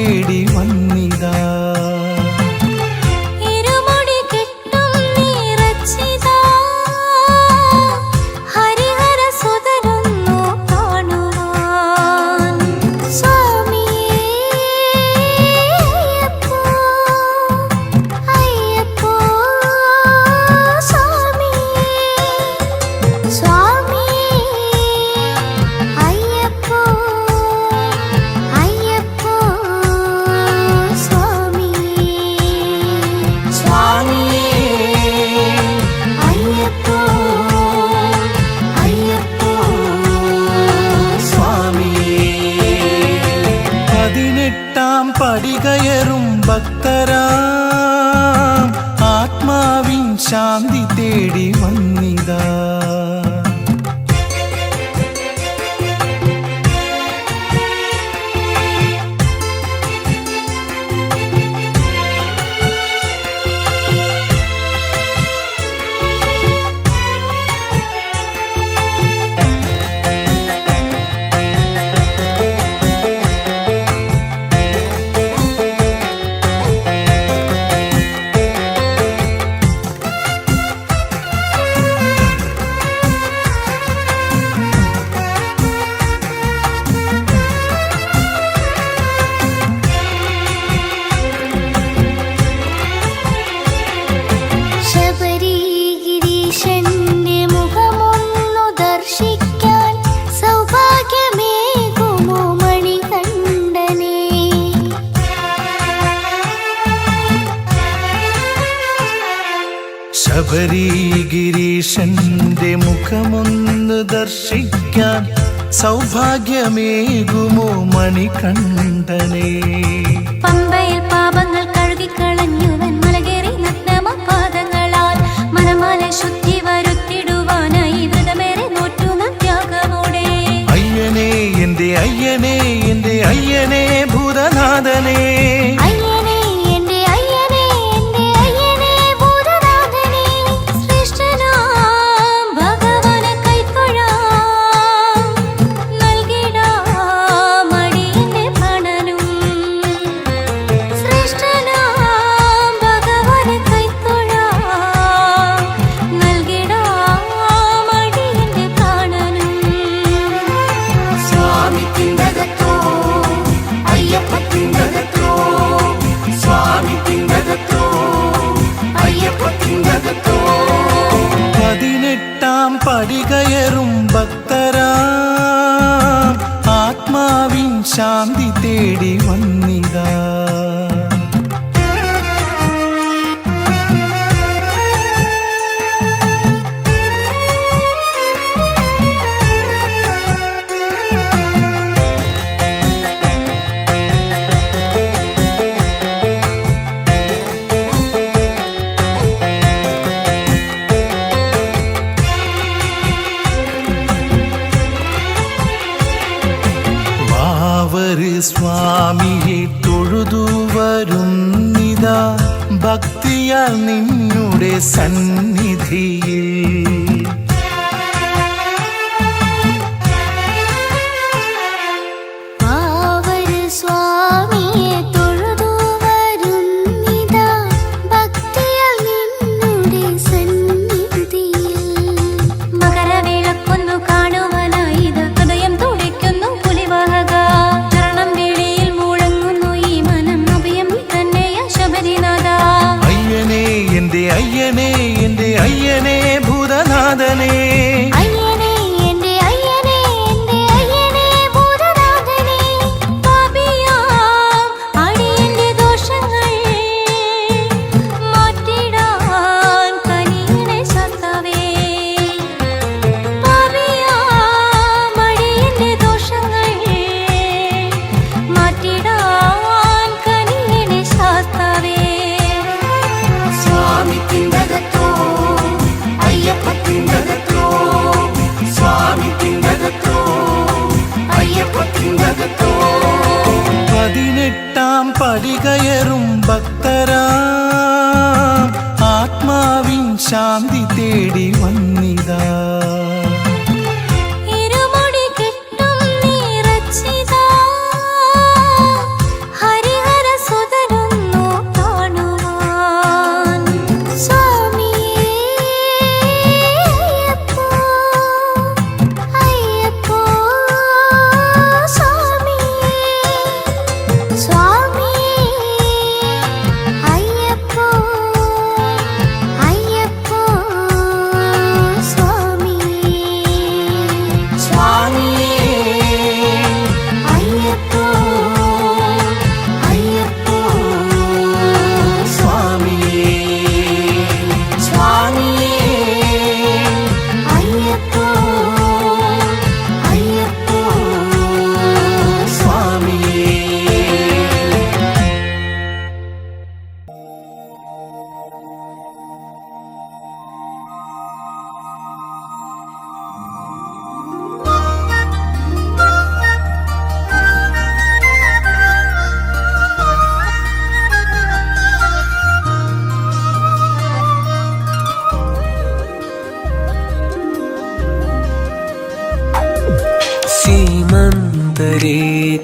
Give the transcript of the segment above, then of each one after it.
వేడి మన్నిదా നിന്ന് ദർശിക്കാൻ സൗഭാഗ്യമേകുമോ മണികണ്ഠനെ? പമ്പയിൽ പാപങ്ങൾ കഴുകിക്കളഞ്ഞുവൻ മലകേറി നഗ്നമ പാദങ്ങളാൽ മനമാല ശുദ്ധി വരുത്തിടുവാനായി വ്രതമേറെ നോറ്റുന്ന ത്യാഗമോടെ. അയ്യനെ എന്റെ അയ്യനെ എന്റെ അയ്യനെ ഭൂതനാഥനേ. സന്നിധി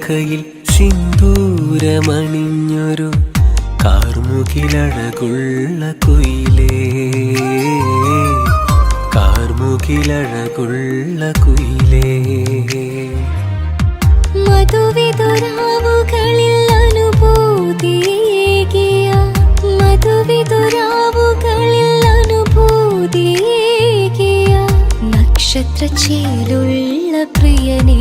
സീമന്തരേഖയിൽ സിന്ദൂരമണിഞ്ഞൊരു കാർമുകിലഴകുള്ള കുയിലേ. കാർമുകിലഴകുള്ള കുയിലേ. മധുവിതുരാവുകളിൽ അനുഭൂതിയേകിയ മധുവിതുരാവുകളിൽ അനുഭൂതിയേകിയ നക്ഷത്രച്ചേലുള്ള പ്രിയനേ.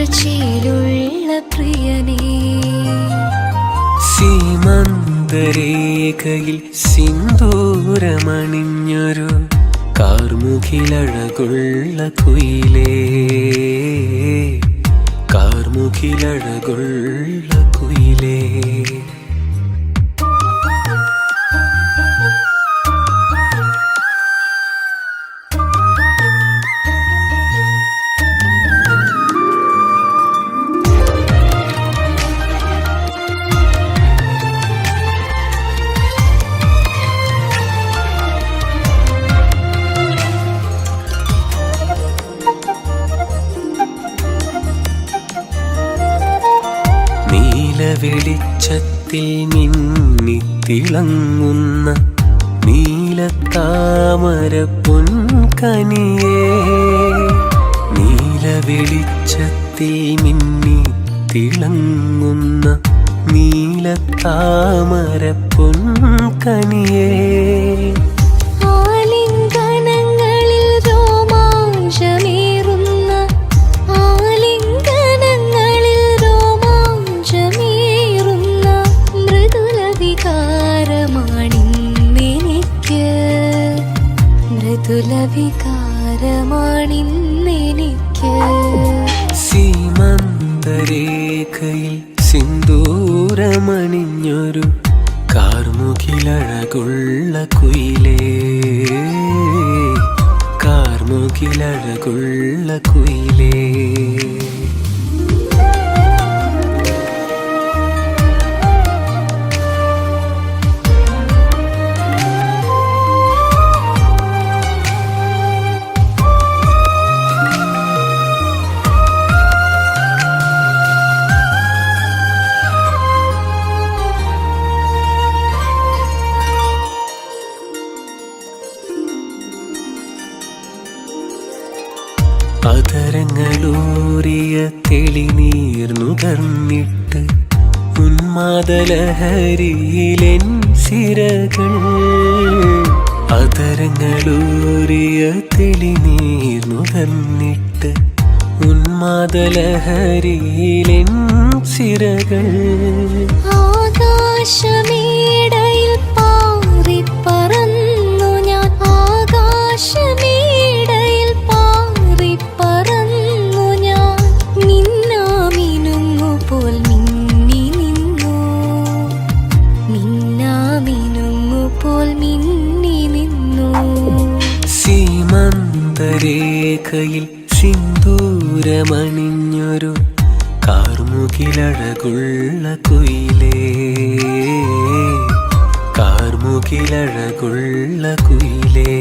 നക്ഷത്രച്ചേലുള്ള പ്രിയനേ. സീമന്തരേഖയിൽ സിന്ദൂരമണിഞ്ഞൊരു കാർമുഖിലഴകുള്ള കുയിലേ. കാർമുഖിലഴകുള്ള കുയിലേ. നീലവെളിച്ചത്തിൽ മിന്നിത്തിളങ്ങുന്ന നീലത്താമര പൊൻകനിയേ നീലവെളിച്ചത്തിൽ മിന്നിത്തിളങ്ങുന്ന നീലത്താമര പൊൻകനിയേ കാർമുകിലഴകുള്ള കുയിലേ കാർമുകിലഴകുള്ള കുയിലേ. അതരങ്ങളൂറിയ തെളിനീർന്നുകർന്നിട്ട് ഉന്മാദലഹരിയിലെൻ സിരകൾ. അതരങ്ങളൂറിയ തെളിനീർന്നുകർന്നിട്ട് ഉന്മാദലഹരിയിലെൻ സിരകൾ. ആകാശമേടയിൽ പാറിപ്പറന്നു ഞാൻ. ആകാശമേടയിൽ സീമന്തരേഖയിൽ സിന്ദൂരമണിഞ്ഞൊരു കാർമുകിലഴകുള്ള കുയിലേ. കാർമുകിലഴകുള്ള കുയിലേ.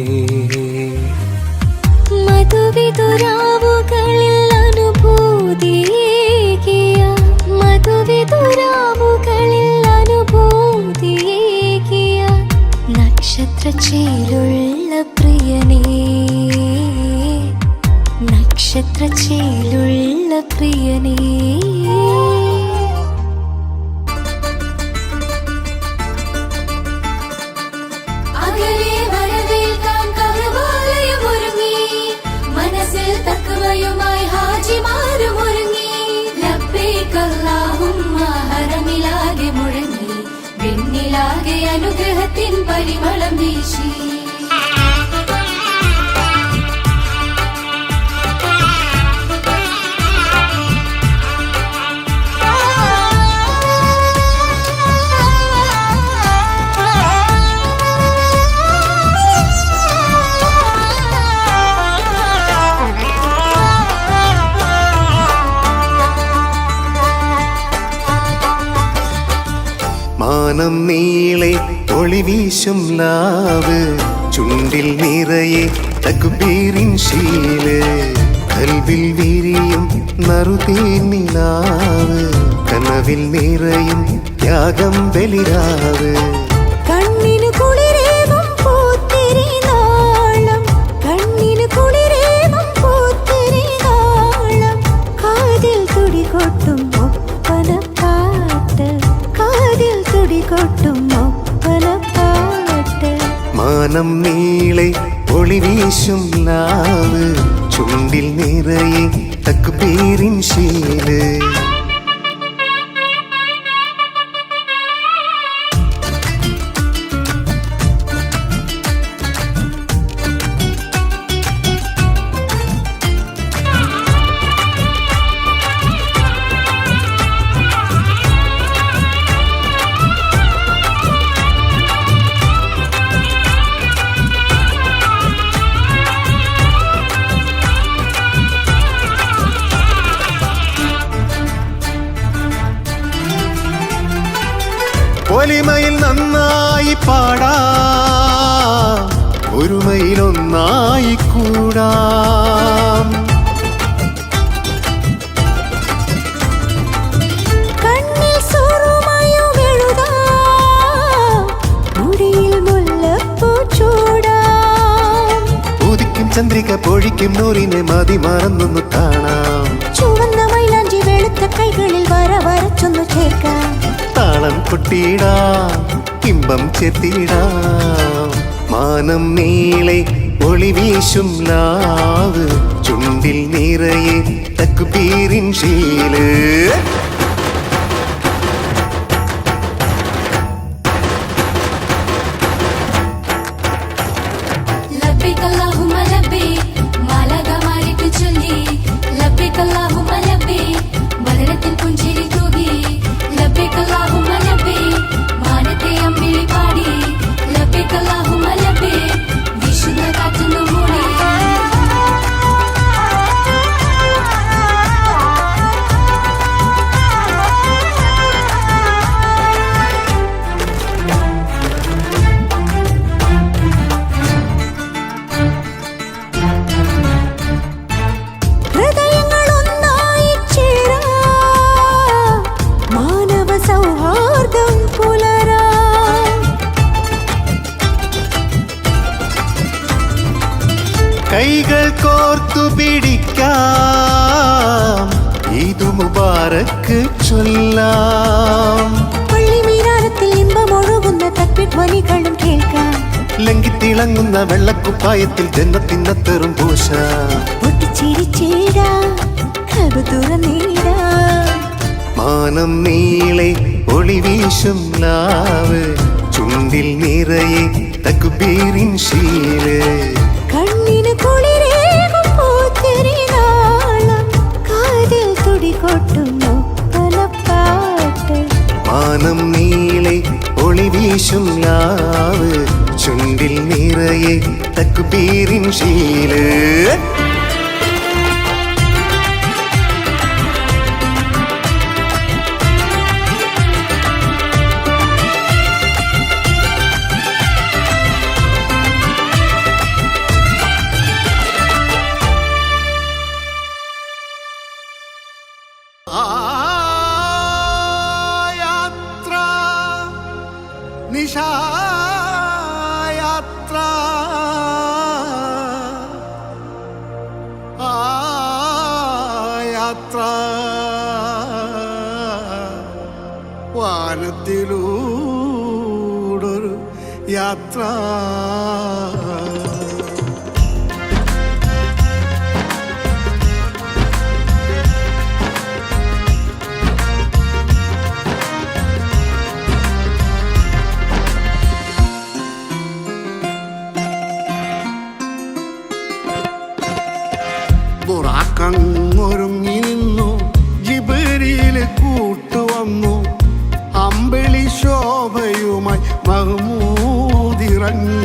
മധുവിതുരാവുകളിൽ അനുഭൂതിയേകിയ പ്രിയനേ. മുഴങ്ങി. വെണ്ണിലാകെ അനുഗ്രഹത്തിൻ പരിമളം വീശി. ഒളിവീശും ലാവ് ചുണ്ടിൽ നിറയെ തകുബീറിൻ ശീൽ. കൽവിൽ വീരിയും നറുതീനിലാവ് കനവിൽ നിറയും ത്യാഗം ബലിരാവ്. ചന്ദ്രിക പൊഴിക്കും നൂറിനെ മതി മറന്നൊന്നു കാണാം. ചുവന്ന മൈലാഞ്ചി വെളുത്ത കൈകളിൽ വര വരച്ചൊന്നു കേൾക്കാം. താളം കൊട്ടിയിടാം ഇമ്പം ചെത്തിയിടാം. മാനം നീളെ ഒളി വീശും ലാവ് ചുണ്ടിൽ നിറയെ തക്കുപീരിൻ ശീൽ. കൈകൾ കോർത്തു പിടിക്കാം. ഇതു മുബാറക്ക് ചൊല്ലാം. പള്ളിമീനാരത്തിൽ ഇമ്പമൊഴുകുന്ന തത്വധ്വനികളും കേൾക്കാം. ലങ്കിത്തിളങ്ങുന്ന വെള്ളക്കുപ്പായത്തിൽ ജന്മത്തിനത്തറും പൂശ. മാനം നീളെ ഒളി വീശും ലാവ്. ചുണ്ടിൽ നിറയെ തക്കുബീരിൻ ശീൽ. വീശും ലാവ് ചുണ്ടിൽ നിറയെ തക്കുപീരിൻ ശീൽ. വാനത്തിലൂടൊരു യാത്ര Bye.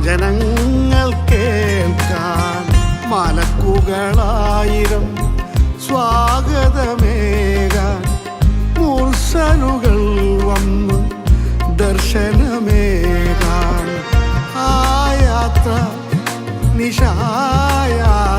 വചനങ്ങൾ കേൾക്കാൻ മലക്കുകളായിരം സ്വാഗതമേകാൻ മുർസലുകൾ വന്നു ദർശനമേകാൻ. ആ യാത്ര നിശായാത്ര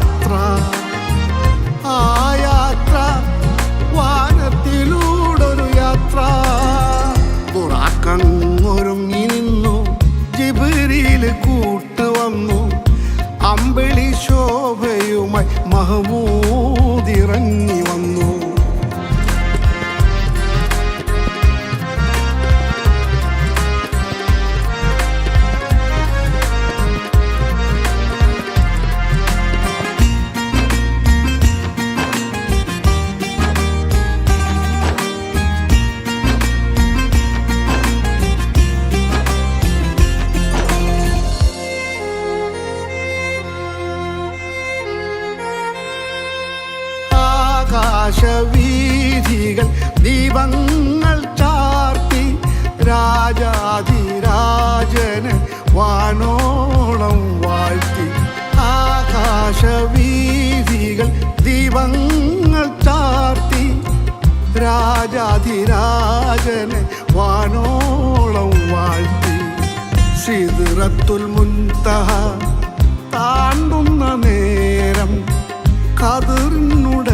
രാജാധിരാജനെ വാനോളം വാഴ്ത്തി. ശ്രീതിറത്തുൽ മുൻതഹ താണ്ടുന്ന നേരം കതിർന്നുട